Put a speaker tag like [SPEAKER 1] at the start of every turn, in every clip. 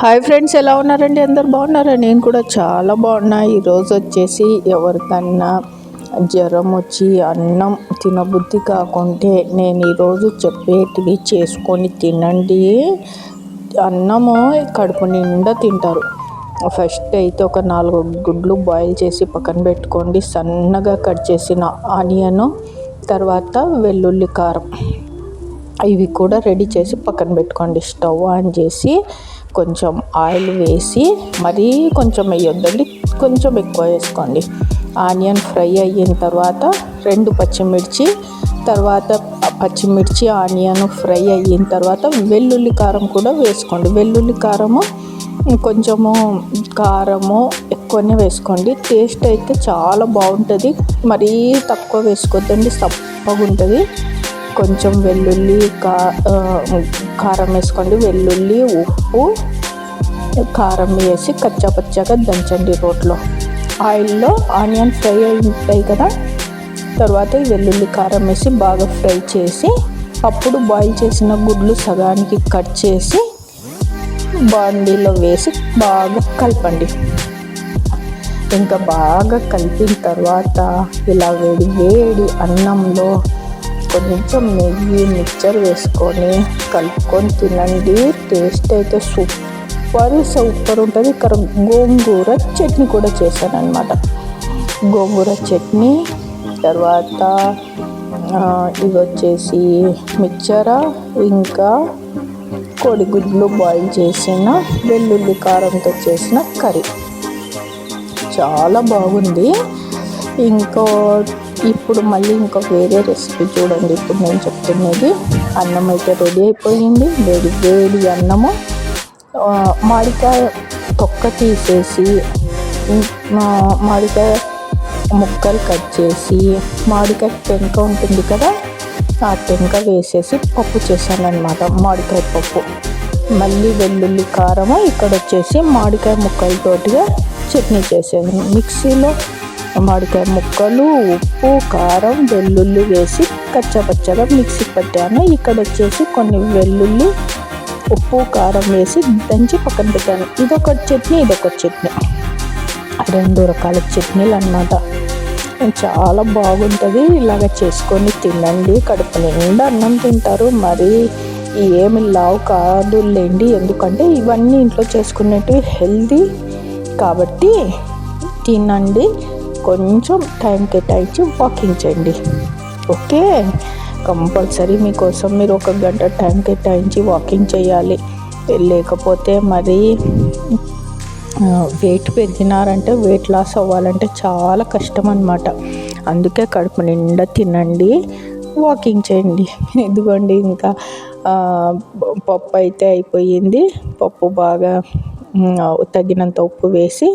[SPEAKER 1] Hi friends ఎలా ఉన్నారండి? అందరు బాగున్నారా? నేను కూడా చాలా బాగున్నా. ఈరోజు వచ్చేసి ఎవరికన్నా జ్వరం వచ్చి అన్నం తినబుద్ధి కాకుంటే నేను ఈరోజు చెప్పేటివి చేసుకొని తినండి. అన్నము కడుపు నిండా తింటారు. ఫస్ట్ అయితే ఒక నాలుగు గుడ్లు బాయిల్ చేసి పక్కన పెట్టుకోండి. సన్నగా కట్ చేసిన ఆనియన్ తర్వాత వెల్లుల్లి కారం. ఇవి కూడా రెడీ చేసి పక్కన పెట్టుకోండి. స్టవ్ ఆన్ చేసి కొంచెం ఆయిల్ వేసి మరీ కొంచెం వేయొద్దండి. కొంచెం ఎక్కువ వేసుకోండి. ఆనియన్ ఫ్రై అయిన తర్వాత రెండు పచ్చిమిర్చి తర్వాత పచ్చిమిర్చి ఆనియన్ ఫ్రై అయిన తర్వాత వెల్లుల్లి కారం కూడా వేసుకోండి. వెల్లుల్లి కారము కొంచెము కారము ఎక్కువనే వేసుకోండి. టేస్ట్ అయితే చాలా బాగుంటుంది. మరీ తక్కువ వేసుకోవద్దండి సప్పగా ఉంటుంది కొంచెం వెల్లుల్లి కా కారం వేసుకోండి. వెల్లుల్లి ఉప్పు కారం వేసి కచ్చా పచ్చాగా దంచండి రోట్లో. ఆయిల్లో ఆనియన్ ఫ్రై అయి ఉంటాయి కదా? తర్వాత వెల్లుల్లి కారం వేసి బాగా ఫ్రై చేసి అప్పుడు బాయిల్ చేసిన గుడ్లు సగానికి కట్ చేసి బాండీలో వేసి బాగా కలపండి. ఇంకా బాగా కలిపిన తర్వాత ఇలా వేడి వేడి అన్నంలో కొంచెం నెయ్యి మిక్చర్ వేసుకొని కలుపుకొని తినండి. టేస్ట్ అయితే సూపర్ సూపర్ ఉంటుంది. ఇక్కడ గోంగూర చట్నీ కూడా చేశాను అనమాట గోంగూర చట్నీ తర్వాత ఇవి వచ్చేసి మిక్చర ఇంకా కోడిగుడ్లు బాయిల్ చేసిన వెల్లుల్లి కారంతో చేసిన కర్రీ. చాలా బాగుంది. ఇంకో ఇప్పుడు మళ్ళీ ఇంకా వేరే రెసిపీ చూడండి. ఇప్పుడు నేను చెప్తున్నది అన్నం అయితే రెడీ అయిపోయింది. వేడి వేడి అన్నము. మామిడికాయ తొక్క తీసేసి మామిడికాయ ముక్కలు కట్ చేసి మామిడికాయ టెంక ఉంటుంది కదా ఆ టెంక వేసేసి పప్పు చేశాను అనమాట మామిడికాయ పప్పు. మళ్ళీ వెల్లుల్లి కారము. ఇక్కడ వచ్చేసి మామిడికాయ ముక్కలతోటిగా చట్నీ చేసాను మిక్సీలో మామిడికాయ ముక్కలు ఉప్పు కారం వెల్లుల్లి వేసి కచ్చపచ్చగా మిక్సీ పెట్టాను. ఇక్కడ వచ్చేసి కొన్ని వెల్లుల్లి ఉప్పు కారం వేసి దంచి పక్కన పెట్టాను. ఇదొక చట్నీ ఇదొక చట్నీ. రెండు రకాల చట్నీలు అన్నమాట. చాలా బాగుంటుంది. ఇలాగ చేసుకొని తినండి. కడుపు నిండా అన్నం తింటారు. మరి ఏమి లావు కాదు లేండి. ఎందుకంటే ఇవన్నీ ఇంట్లో చేసుకునేటివి హెల్దీ కాబట్టి తినండి. కొంచెం టైం కేటాయించి వాకింగ్ చేయండి. ఓకే కంపల్సరీ మీకోసం మీరు ఒక గంట టైం కేటాయించి వాకింగ్ చేయాలి. లేకపోతే మరి వెయిట్ పెరిగినారంటే వెయిట్ లాస్ అవ్వాలంటే చాలా కష్టం అనమాట అందుకే కడుపు నిండా తినండి వాకింగ్ చేయండి. ఇదిగోండి ఇంకా పప్పు అయితే అయిపోయింది. పప్పు బాగా తగినంత ఉప్పు వేసి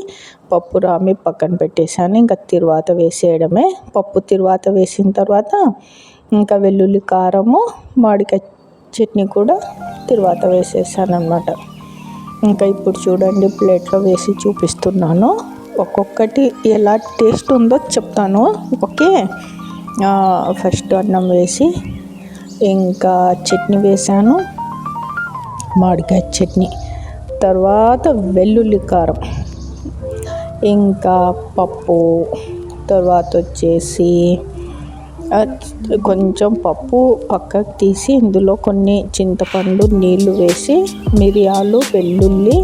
[SPEAKER 1] పప్పు రామి పక్కన పెట్టేశాను. ఇంకా తిరువాత వేసేయడమే. పప్పు తిరువాత వేసిన తర్వాత ఇంకా వెల్లుల్లి కారము మామిడికాయ చట్నీ కూడా తిరువాత వేసేసాను అనమాట ఇంకా ఇప్పుడు చూడండి ప్లేట్లో వేసి చూపిస్తున్నాను. ఒక్కొక్కటి ఎలా టేస్ట్ ఉందో చెప్తాను. ఓకే? ఫస్ట్ అన్నం వేసి ఇంకా చట్నీ వేసాను మామిడికాయ చట్నీ. తర్వాత వెల్లుల్లి కారం. ఇంకా పప్పు. తర్వాత వచ్చేసి కొంచెం పప్పు పక్కకు తీసి ఇందులో కొన్ని చింతపండు నీళ్ళు వేసి మిరియాలు వెల్లుల్లి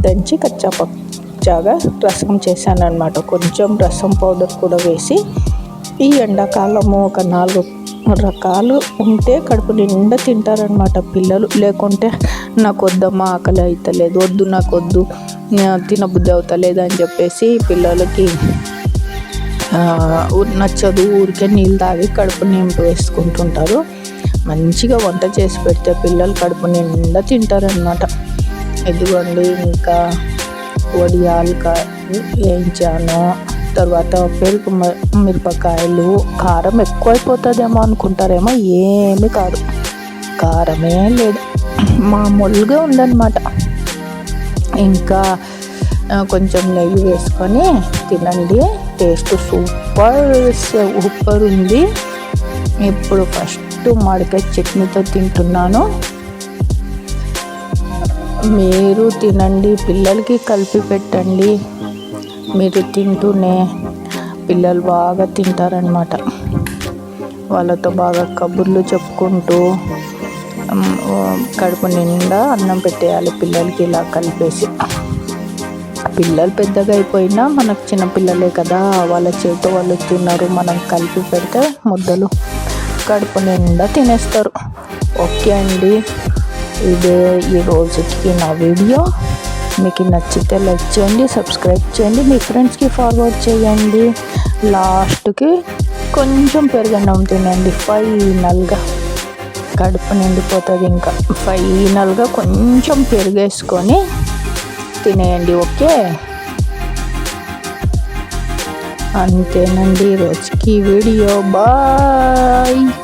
[SPEAKER 1] దంచి కచ్చా పచ్చాగా రసం చేశాను అనమాట కొంచెం రసం పౌడర్ కూడా వేసి ఈ ఎండాకాలము ఒక నాలుగు రకాలు ఉంటే కడుపు నిండా తింటారనమాట పిల్లలు. లేకుంటే నాకు వద్దమ్మా ఆకలి అవుతలేదు వద్దు నాకు వద్దు తినబుద్ధి అవుతలేదు అని చెప్పేసి పిల్లలకి నచ్చదు ఊరికే నీళ్ళు తాగి కడుపు నింపు వేసుకుంటుంటారు. మంచిగా వంట చేసి పెడితే పిల్లలు కడుపు నిండా తింటారనమాట ఇదిగోండి ఇంకా వడియాలు వేయించాను తర్వాత పెరుగు మిరపకాయలు కారం ఎక్కువైపోతుందేమో అనుకుంటారేమో ఏమి కాదు. కారమే లేదు. మామూలుగా ఉందన్నమాట. ఇంకా కొంచెం నెయ్యి వేసుకొని తినండి. టేస్ట్ సూపర్ సూపర్ ఉంది. ఇప్పుడు ఫస్ట్ మామిడికాయ చట్నీతో తింటున్నాను. మీరు తినండి పిల్లలకి కలిపి పెట్టండి. మీరు తింటూనే పిల్లలు బాగా తింటారనమాట వాళ్ళతో బాగా కబుర్లు చెప్పుకుంటూ కడుపు నిండా అన్నం పెట్టేయాలి పిల్లలకి ఇలా కలిపేసి. పిల్లలు పెద్దగా అయిపోయినా మనకు చిన్న పిల్లలే కదా వాళ్ళ చేతితో వాళ్ళు తిన్నారు మనం కలిపి పెడితే ముద్దలు కడుపు నిండా తినేస్తారు. ఓకే అండి. ఇదే ఈ రోజుకి నా వీడియో. మీకు నచ్చితే లైక్ చేయండి సబ్స్క్రైబ్ చేయండి మీ ఫ్రెండ్స్కి ఫార్వర్డ్ చేయండి. లాస్ట్కి కొంచెం పెరుగన్నం తినండి ఫైనల్గా కడుపు నిండిపోతుంది ఇంకా. ఫైనల్గా కొంచెం పెరుగేసుకొని తినేయండి ఓకే? అంతేనండి ఈరోజుకి వీడియో. బాయ్!